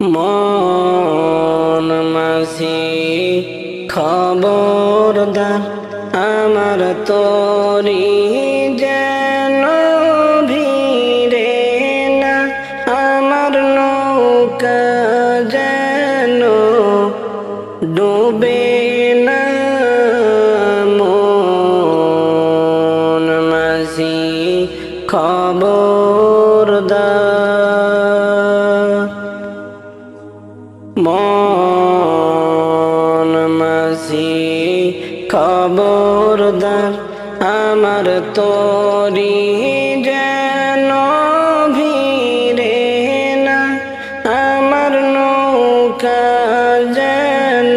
মন মাসি খবরদার আমার তরি মন মাসি খবরদার আমার তরি যেন ভিড়ে না, আমার নৌকা যেন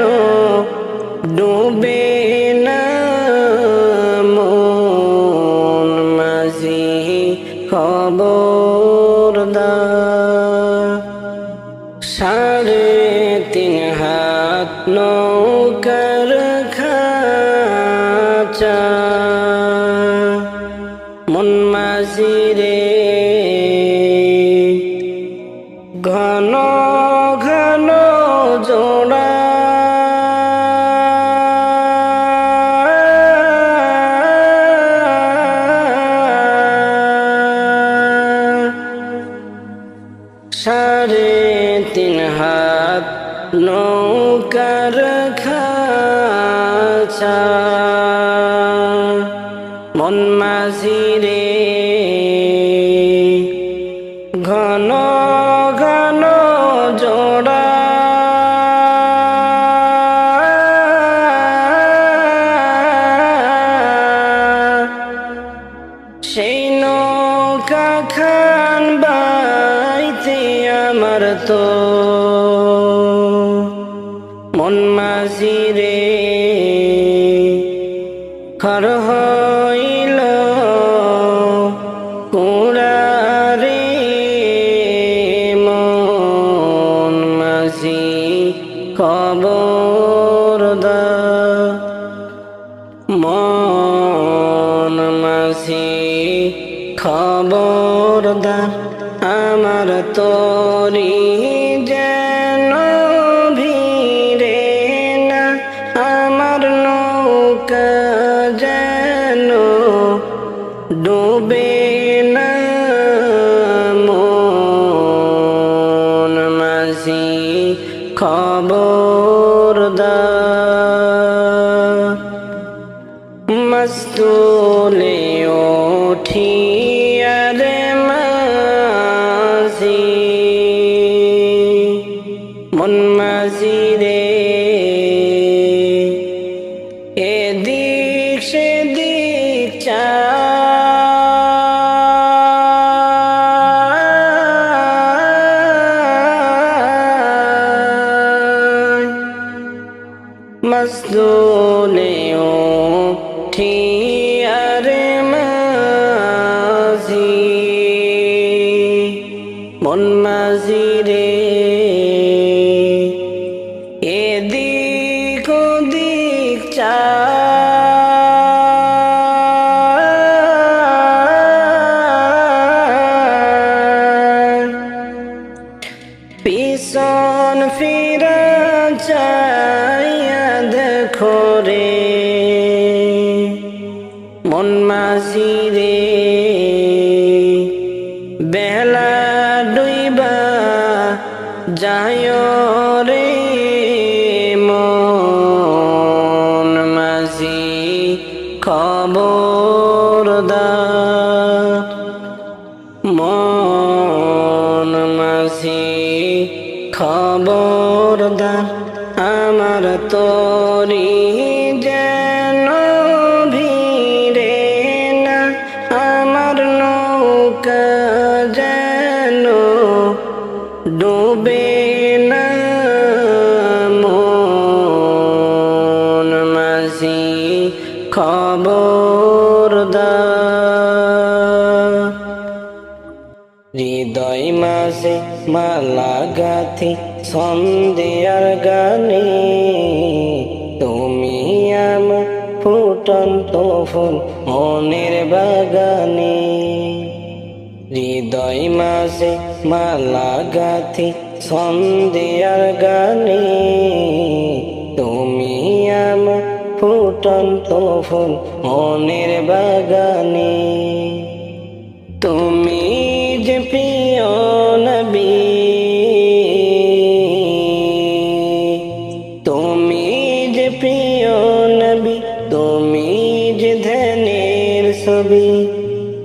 ডুবে না। মন মাসি খবরদার হাত নৌকার খাচা ঘন ঘন জোড়া। সাড়ে তিন হাত নৌকার খাচা মন মাঝিরে ঘন ঘন জোড়া। সেই নৌকা খান বাইতে আমার তো খবরদার আমার তরি মাঝি মন মাঝি রে আমার নৌকা যেন ডুবে না মন খবরদার হৃদয় মাঝে মালা গাথি সন্ধ্যের গানে, তুমি আমার ফুটন্ত ফুল মনের বাগানে। হৃদয় মাঝে মালা গাথি সন্ধিয়ার গানে। তুমি আমার ফুটন্ত ফুল মনের বাগানে। তুমি যে প্রিয় ছবি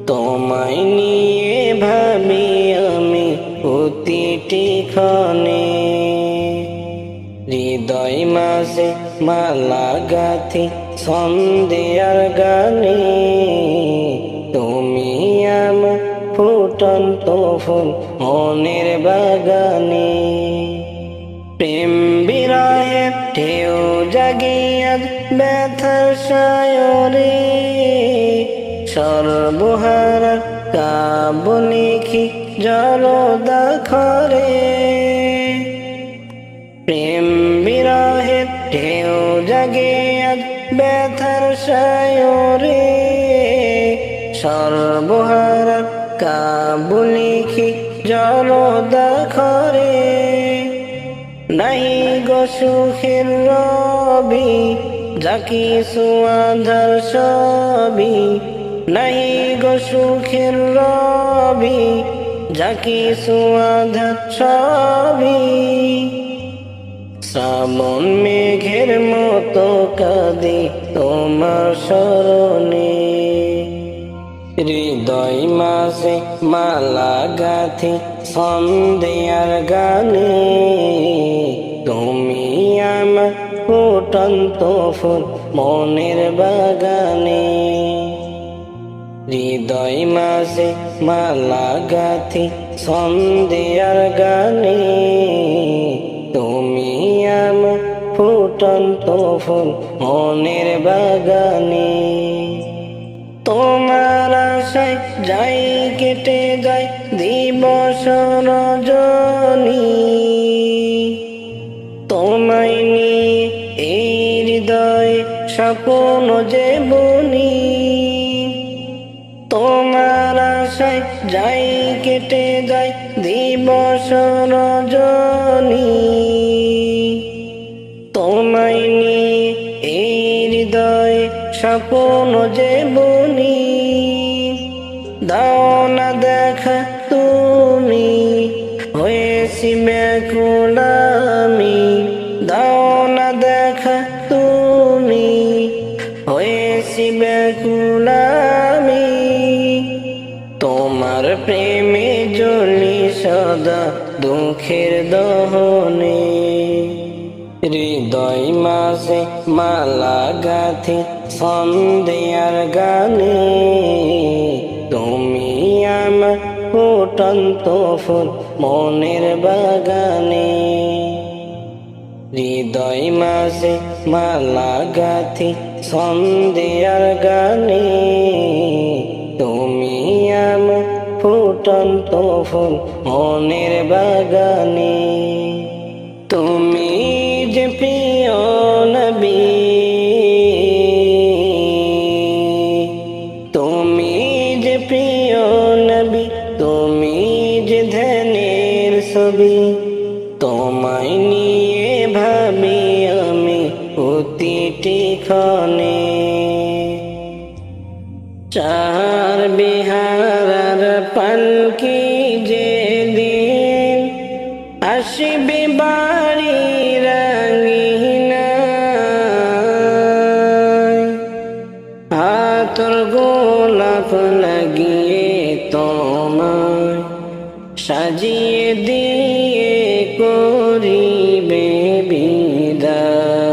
তোমায় নিয়ে ভাবি আমি প্রতিটি ক্ষণে। হৃদয় মাঝে মালা গাথি সন্ধিয়ার গানে। তুমি আমার ফুটন্ত ফুল মনের বাগানে। প্রেম বিরহে ঢেউ জাগিয়া ব্যথার সায়রে। সর্বহার কাব লিখি জলদা খরে প্রেম বিরহে ঢেউ জাগে আজ ব্যথার সায়রে। সর্বহার কাবুলিখি জলদা খরে নাই গো রবি যাকি সুয়াধার সবি নাই গো সুখের রবি যাকি সুয়াধার সবি শ্রাবণ মেঘের মতো কাঁদি তোমার স্মরণে। হৃদয় মাসে মালা গাথি সন্ধিয়ার গানে। তুমি আমার ফুটন্ত ফুল মনের বাগানে। হৃদয় মাসে মালা গাথি সন্ধিয়ার গানে। তুমি আমার ফুটন্ত ফুল মনের বাগানে। তোমার আশায় যাই কেটে যায় দিবস রজনী। তোমায় নিয়ে এই হৃদয় স্বপ্ন যে বনি। তোমার আশায় যাই, কেটে যায় দিবস রজনী। তোমায় নিয়ে এই হৃদয় স্বপ্ন যে বনি, দাও না দেখা তুমি, হয়েছি ব্যাকুলামি দাও না দেখা তুমি, হয়েছি ব্যাকুলামি সদা দুঃখের দহনে। হৃদয় মাসে মালা গাথি সন্ধিয়ার গানে। তুমি আমার ফুটন্ত ফুল মনের বাগানে। হৃদয় মাসে মালা গাথি সন্ধিয়ার গানে। তুমি ফুটন্ত ফুল মনের বাগানে। তুমি যে প্রিয় নবী। তুমি যে প্রিয় তুমি যে ধ্যানের ছবি। তোমায় নিয়ে ভাবি আমি প্রতিটি ক্ষণে। চার বিহার পালকি যে দিন? আসবে বাড়ি হাতর গোলাপ লাগিয়ে তোমায় সাজিয়ে দিয়ে করিবে বিদায়।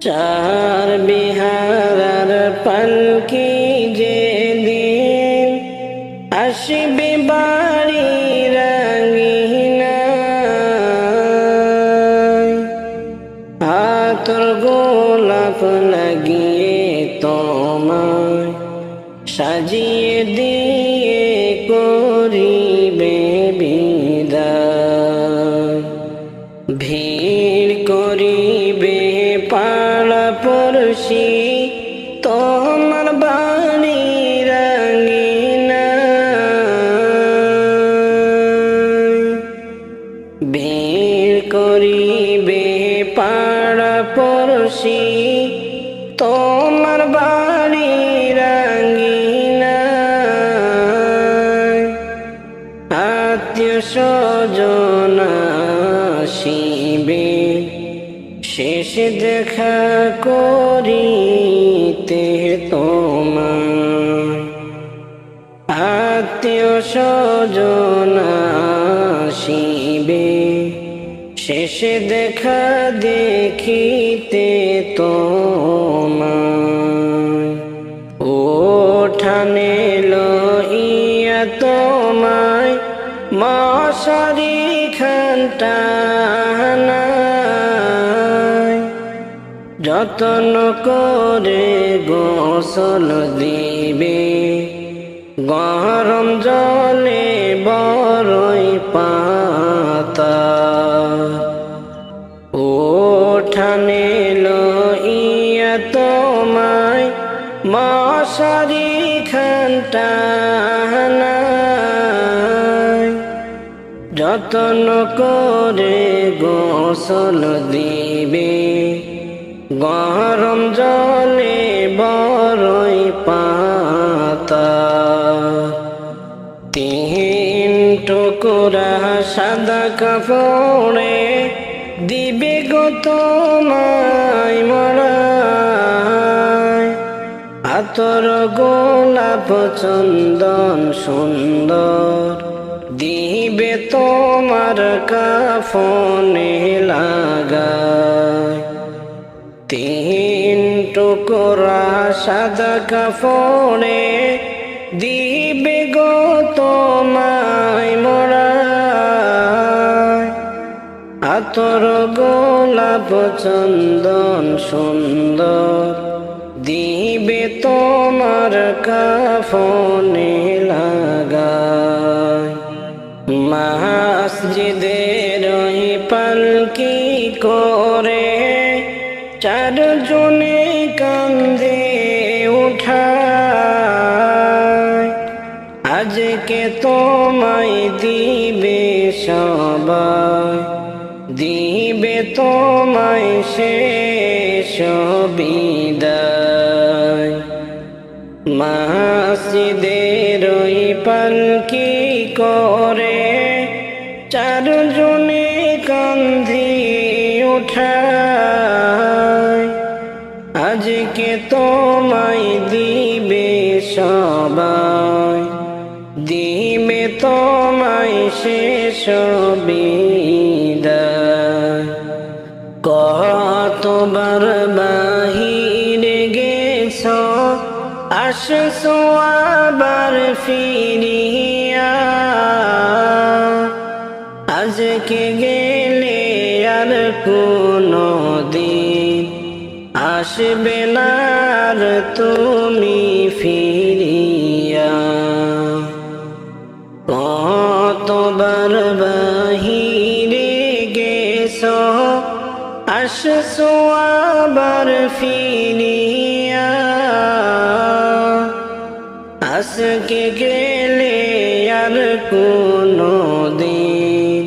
চার শিবে শেষ দেখা করিতে তোমার। আত্মীয় স্বজন শিবে শেষে দেখা দেখিতে তোমার। ওঠানে লইয়া তোমায় মশারি খানটানায় যতন করে গোসল দিবে, গরম জলে বড়ই পাতা। ওঠানে লইয়া তোমায় মশারি খানটানায় যতন করে গোসল দিবে, গরম জলে বড়ই পাতা। তিন টুকুরা সাদা কাপড়ে দিবে গো তোমায় মরায়। আতর গোলাপ চন্দন সুন্দর কাফনে লাগায় তিন টুকরা সাদা কাফনে দিবে গো তোমায় মরায় আতর গোলাপ চন্দন সুন্দর দিবে তোমার কাফনে মসজিদের ওই পালকি করে চারজনে কান্দে উঠায়। আজকে তোমায় দিবে সবাই, দিবে তোমায় শেষ বিদায়। মসজিদের ওই পালকি করে চারজনে কান্ধি উঠায়। আজকে তোমায় দিবে সবাই, দিবে তোমায় শেষ বিদায়। কতবার বাহিরে গেছ, আসছো আবার ফিরিয়া আজকে গেলে আর কোনো দিন আসবে না আর তুমি ফিরিয়া। কতবার বাহিরে গেছ, আসছো আবার ফিরিয়া। আজকে গেলে আর কোনো দিন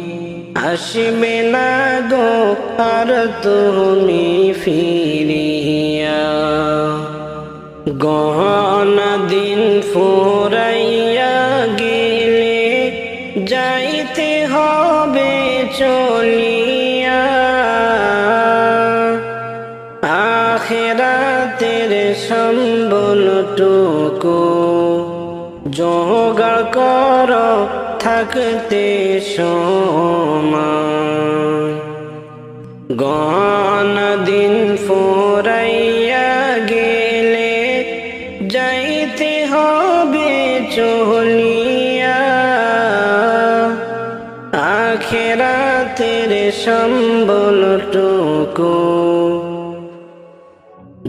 আসবে না গো, আর তুমি ফিরিয়া। গহনা দিন ফুরাইয়া গেলে যাইতে হবে, চলিয়া জোগাড় কর থাকতে সময়। গণ দিন ফোরাইয়া গেলে যাইতে হবে চলিয়া। আখেরাতের সম্বলটুকু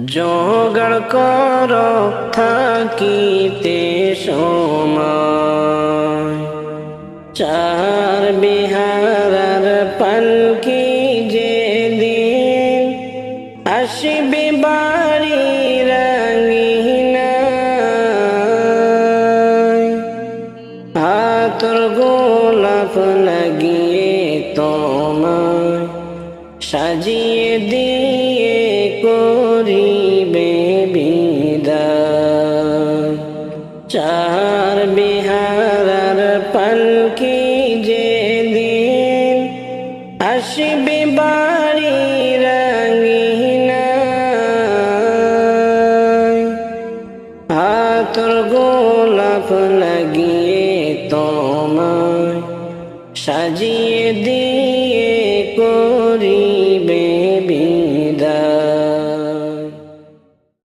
জোগাড় কর থাকিতে সময়। চার বিহারার চার